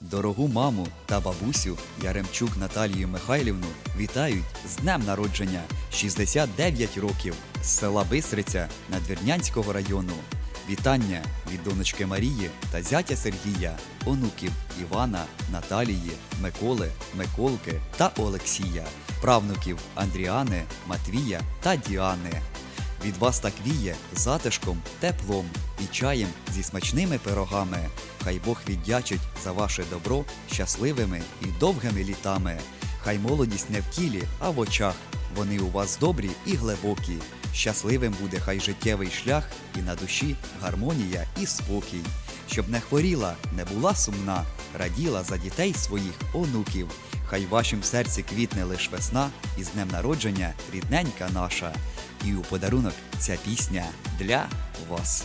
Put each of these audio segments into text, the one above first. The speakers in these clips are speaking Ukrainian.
Дорогу маму та бабусю Яремчук Наталію Михайлівну вітають з днем народження 69 років з села Бистриця Надвірнянського району. Вітання від донечки Марії та зятя Сергія, онуків Івана, Наталії, Миколи, Миколки та Олексія, правнуків Андріани, Матвія та Діани. Від вас так віє затишком, теплом і чаєм зі смачними пирогами. Хай Бог віддячить за ваше добро щасливими і довгими літами. Хай молодість не в тілі, а в очах. Вони у вас добрі і глибокі. Щасливим буде хай життєвий шлях, і на душі гармонія і спокій. Щоб не хворіла, не була сумна, раділа за дітей своїх онуків. Хай в вашім серці квітне лиш весна, і з днем народження рідненька наша. І у подарунок ця пісня для вас.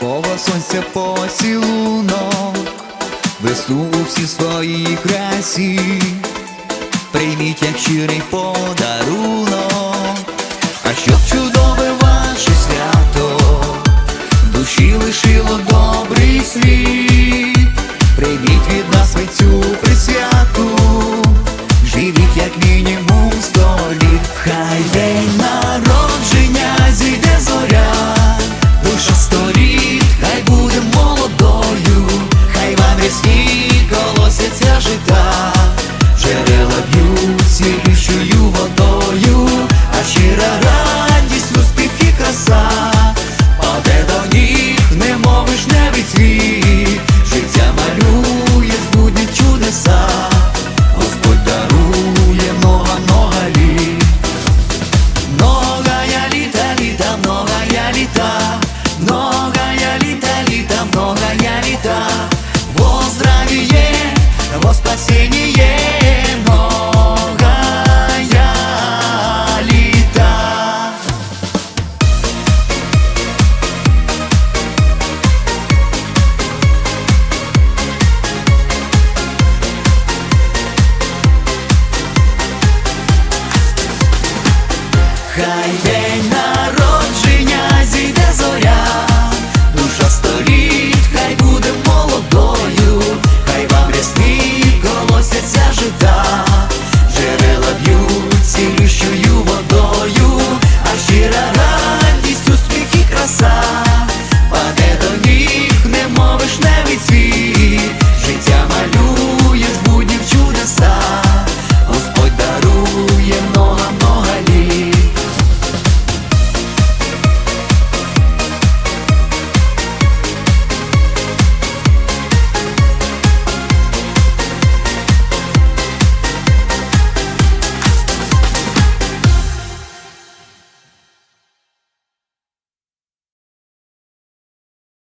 палкова сонця поцілунок, весну у всій своїй красі, прийміть як щирий подарунок, а щоб чудове ваше свято, душі лишило добрий кохає.